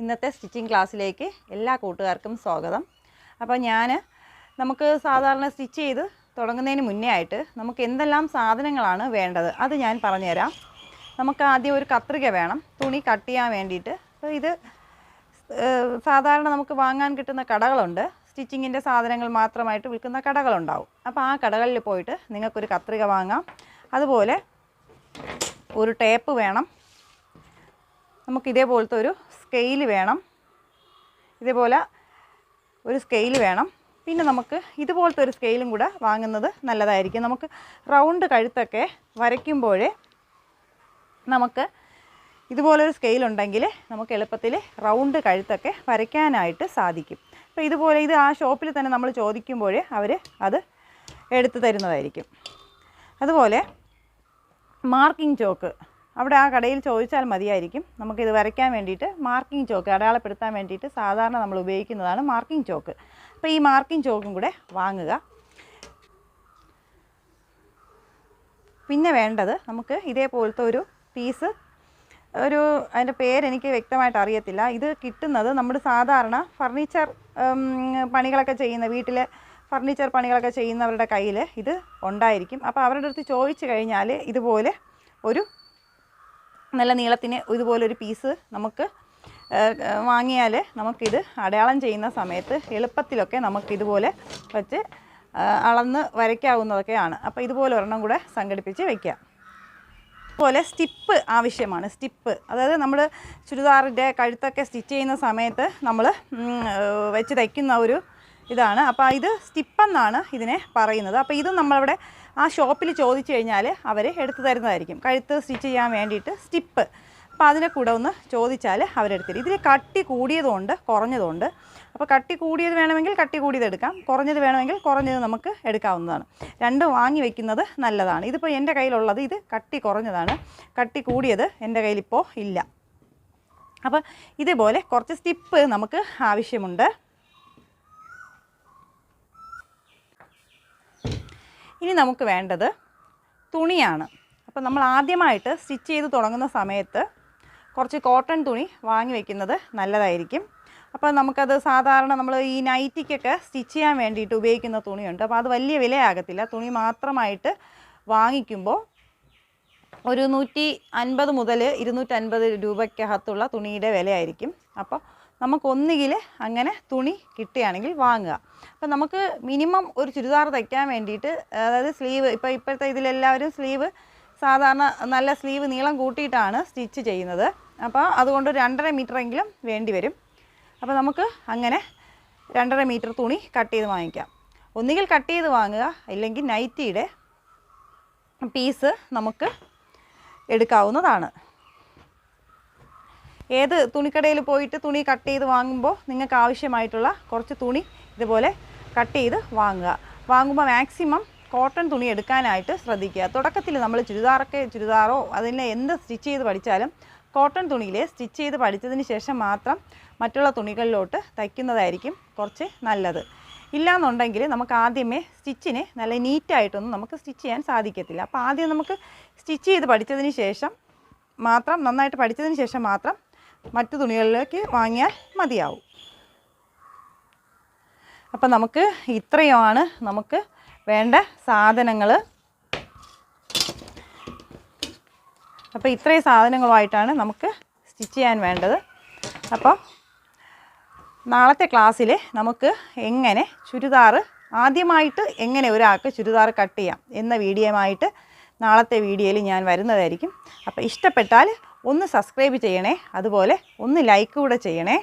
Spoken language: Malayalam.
ഇന്നത്തെ സ്റ്റിച്ചിങ് ക്ലാസ്സിലേക്ക് എല്ലാ കൂട്ടുകാർക്കും സ്വാഗതം. അപ്പോൾ ഞാൻ നമുക്ക് സാധാരണ സ്റ്റിച്ച് ചെയ്ത് തുടങ്ങുന്നതിന് മുന്നേ ആയിട്ട് നമുക്ക് എന്തെല്ലാം സാധനങ്ങളാണ് വേണ്ടത് അത് ഞാൻ പറഞ്ഞുതരാം. നമുക്ക് ആദ്യം ഒരു കത്രിക വേണം. തുണി കട്ട് ചെയ്യാൻ വേണ്ടിയിട്ട്. അപ്പോൾ ഇത് സാധാരണ നമുക്ക് വാങ്ങാൻ കിട്ടുന്ന കടകളുണ്ട്. സ്റ്റിച്ചിങ്ങിന്റെ സാധനങ്ങൾ മാത്രമായിട്ട് വിൽക്കുന്ന കടകളുണ്ടാവും. അപ്പോൾ ആ കടകളിൽ പോയിട്ട് നിങ്ങൾക്കൊരു കത്രിക വാങ്ങാം. അതുപോലെ ഒരു ടേപ്പ് വേണം. നമുക്ക് ഇതേപോലത്തെ ഒരു സ്കെയിൽ വേണം. ഇതേപോലെ ഒരു സ്കെയിൽ വേണം. പിന്നെ നമുക്ക് ഇതുപോലത്തെ ഒരു സ്കെയിലും കൂടെ വാങ്ങുന്നത് നല്ലതായിരിക്കും. നമുക്ക് റൗണ്ട് കഴുത്തൊക്കെ വരയ്ക്കുമ്പോഴേ നമുക്ക് ഇതുപോലൊരു സ്കെയിലുണ്ടെങ്കിൽ നമുക്ക് എളുപ്പത്തിൽ റൗണ്ട് കഴുത്തൊക്കെ വരയ്ക്കാനായിട്ട് സാധിക്കും. അപ്പോൾ ഇതുപോലെ ഇത് ആ ഷോപ്പിൽ തന്നെ നമ്മൾ ചോദിക്കുമ്പോൾ അവർ അത് എടുത്തു തരുന്നതായിരിക്കും. അതുപോലെ മാർക്കിംഗ് ചോക്ക് അവിടെ ആ കടയിൽ ചോദിച്ചാൽ മതിയായിരിക്കും. നമുക്കിത് വരയ്ക്കാൻ വേണ്ടിയിട്ട് മാർക്കിംഗ് ചോക്ക് അടയാളപ്പെടുത്താൻ വേണ്ടിയിട്ട് സാധാരണ നമ്മൾ ഉപയോഗിക്കുന്നതാണ് മാർക്കിംഗ് ചോക്ക്. അപ്പോൾ ഈ മാർക്കിംഗ് ചോക്കും കൂടെ വാങ്ങുക. പിന്നെ വേണ്ടത് നമുക്ക് ഇതേപോലത്തെ ഒരു പീസ് ഒരു അതിന്റെ പേരെനിക്ക് വ്യക്തമായിട്ട് അറിയത്തില്ല. ഇത് കിട്ടുന്നത് നമ്മുടെ സാധാരണ ഫർണിച്ചർ പണികളൊക്കെ ചെയ്യുന്ന വീട്ടിൽ ഫർണിച്ചർ പണികളൊക്കെ ചെയ്യുന്നവരുടെ കയ്യിൽ ഇത് ഉണ്ടായിരിക്കും. അപ്പോൾ അവരുടെ അടുത്ത് ചോദിച്ചു കഴിഞ്ഞാൽ ഇതുപോലെ ഒരു നല്ല നീളത്തിന് ഇതുപോലൊരു പീസ് നമുക്ക് വാങ്ങിയാൽ നമുക്കിത് അടയാളം ചെയ്യുന്ന സമയത്ത് എളുപ്പത്തിലൊക്കെ നമുക്കിതുപോലെ വെച്ച് അളന്ന് വരയ്ക്കാവുന്നതൊക്കെയാണ്. അപ്പോൾ ഇതുപോലെ ഒരെണ്ണം കൂടെ സംഘടിപ്പിച്ച് വയ്ക്കാം. അതുപോലെ സ്റ്റിപ്പ് ആവശ്യമാണ്. സ്റ്റിപ്പ്. അതായത് നമ്മൾ ചുരിദാറിന്റെ കഴുത്തൊക്കെ സ്റ്റിച്ച് ചെയ്യുന്ന സമയത്ത് നമ്മൾ വെച്ച് തയ്ക്കുന്ന ഒരു ഇതാണ്. അപ്പോൾ ഇത് സ്റ്റിപ്പെന്നാണ് ഇതിനെ പറയുന്നത്. അപ്പോൾ ഇത് നമ്മളവിടെ ആ ഷോപ്പിൽ ചോദിച്ചു കഴിഞ്ഞാൽ അവർ എടുത്തു തരുന്നതായിരിക്കും. കഴുത്ത് സ്റ്റിച്ച് ചെയ്യാൻ വേണ്ടിയിട്ട് സ്റ്റിപ്പ്. അപ്പോൾ അതിനെ കൂടെ ഒന്ന് ചോദിച്ചാൽ അവരെടുത്തരും ഇതിൽ കട്ടി കൂടിയതുകൊണ്ട് കുറഞ്ഞതുകൊണ്ട് അപ്പോൾ കട്ടി കൂടിയത് വേണമെങ്കിൽ കട്ടി കൂടിയത് എടുക്കാം. കുറഞ്ഞത് വേണമെങ്കിൽ കുറഞ്ഞത് നമുക്ക് എടുക്കാവുന്നതാണ്. രണ്ടും വാങ്ങി വെക്കുന്നത് നല്ലതാണ്. ഇതിപ്പോൾ എന്റെ കയ്യിലുള്ളത് ഇത് കട്ടി കുറഞ്ഞതാണ്. കട്ടി കൂടിയത് എന്റെ കയ്യിലിപ്പോൾ ഇല്ല. അപ്പോൾ ഇതേപോലെ കുറച്ച് സ്റ്റിപ്പ് നമുക്ക് ആവശ്യമുണ്ട്. ഇനി നമുക്ക് വേണ്ടത് തുണിയാണ്. അപ്പോൾ നമ്മൾ ആദ്യമായിട്ട് സ്റ്റിച്ച് ചെയ്ത് തുടങ്ങുന്ന സമയത്ത് കുറച്ച് കോട്ടൺ തുണി വാങ്ങി വെക്കുന്നത് നല്ലതായിരിക്കും. അപ്പോൾ നമുക്കത് സാധാരണ നമ്മൾ ഈ നൈറ്റിക്കൊക്കെ സ്റ്റിച്ച് ചെയ്യാൻ വേണ്ടിയിട്ട് ഉപയോഗിക്കുന്ന തുണിയുണ്ട്. അപ്പോൾ അത് വലിയ വിലയാകത്തില്ല. തുണി മാത്രമായിട്ട് വാങ്ങിക്കുമ്പോൾ ഒരു നൂറ്റി അൻപത് മുതൽ ഇരുന്നൂറ്റൻപത് രൂപയ്ക്കകത്തുള്ള തുണിയുടെ വിലയായിരിക്കും. അപ്പോൾ നമുക്കൊന്നുകിൽ അങ്ങനെ തുണി കിട്ടുകയാണെങ്കിൽ വാങ്ങുക. അപ്പം നമുക്ക് മിനിമം ഒരു ചുരിദാർ തയ്ക്കാൻ വേണ്ടിയിട്ട് അതായത് സ്ലീവ് ഇപ്പോൾ ഇപ്പോഴത്തെ ഇതിലെല്ലാവരും സ്ലീവ് സാധാരണ നല്ല സ്ലീവ് നീളം കൂട്ടിയിട്ടാണ് സ്റ്റിച്ച് ചെയ്യുന്നത്. അപ്പോൾ അതുകൊണ്ട് രണ്ടര മീറ്ററെങ്കിലും വേണ്ടി വരും. അപ്പോൾ നമുക്ക് അങ്ങനെ രണ്ടര മീറ്റർ തുണി കട്ട് ചെയ്ത് വാങ്ങിക്കാം. ഒന്നുകിൽ കട്ട് ചെയ്ത് വാങ്ങുക അല്ലെങ്കിൽ നൈറ്റിയുടെ പീസ് നമുക്ക് എടുക്കാവുന്നതാണ്. ഏത് തുണിക്കടയിൽ പോയിട്ട് തുണി കട്ട് ചെയ്ത് വാങ്ങുമ്പോൾ നിങ്ങൾക്ക് ആവശ്യമായിട്ടുള്ള കുറച്ച് തുണി ഇതുപോലെ കട്ട് ചെയ്ത് വാങ്ങുക. വാങ്ങുമ്പോൾ മാക്സിമം കോട്ടൺ തുണി എടുക്കാനായിട്ട് ശ്രദ്ധിക്കുക. തുടക്കത്തിൽ നമ്മൾ ചുരിദാറൊക്കെ ചുരിദാറോ അതിനെ എന്ത് സ്റ്റിച്ച് ചെയ്ത് പഠിച്ചാലും കോട്ടൺ തുണിയിൽ സ്റ്റിച്ച് ചെയ്ത് പഠിച്ചതിന് ശേഷം മാത്രം മറ്റുള്ള തുണികളിലോട്ട് തയ്ക്കുന്നതായിരിക്കും കുറച്ച് നല്ലത്. ഇല്ലാന്നുണ്ടെങ്കിൽ നമുക്ക് ആദ്യമേ സ്റ്റിച്ചിനെ നല്ല നീറ്റായിട്ടൊന്നും നമുക്ക് സ്റ്റിച്ച് ചെയ്യാൻ സാധിക്കത്തില്ല. അപ്പോൾ ആദ്യം നമുക്ക് സ്റ്റിച്ച് ചെയ്ത് പഠിച്ചതിന് ശേഷം മാത്രം നന്നായിട്ട് പഠിച്ചതിന് ശേഷം മാത്രം മറ്റു തുണികളിലേക്ക് വാങ്ങിയാൽ മതിയാവും. അപ്പം നമുക്ക് ഇത്രയുമാണ് നമുക്ക് വേണ്ട സാധനങ്ങൾ അപ്പോൾ ഇത്രയും സാധനങ്ങളുമായിട്ടാണ് നമുക്ക് സ്റ്റിച്ച് ചെയ്യാൻ വേണ്ടത്. അപ്പോൾ നാളത്തെ ക്ലാസ്സിൽ നമുക്ക് എങ്ങനെ ചുരിദാർ ആദ്യമായിട്ട് എങ്ങനെ ഒരാൾക്ക് ചുരിദാർ കട്ട് ചെയ്യാം എന്ന വീഡിയോയുമായിട്ട് നാളത്തെ വീഡിയോയിൽ ഞാൻ വരുന്നതായിരിക്കും. അപ്പോൾ ഇഷ്ടപ്പെട്ടാൽ ഒന്ന് സബ്സ്ക്രൈബ് ചെയ്യണേ. അതുപോലെ ഒന്ന് ലൈക്ക് കൂടെ ചെയ്യണേ.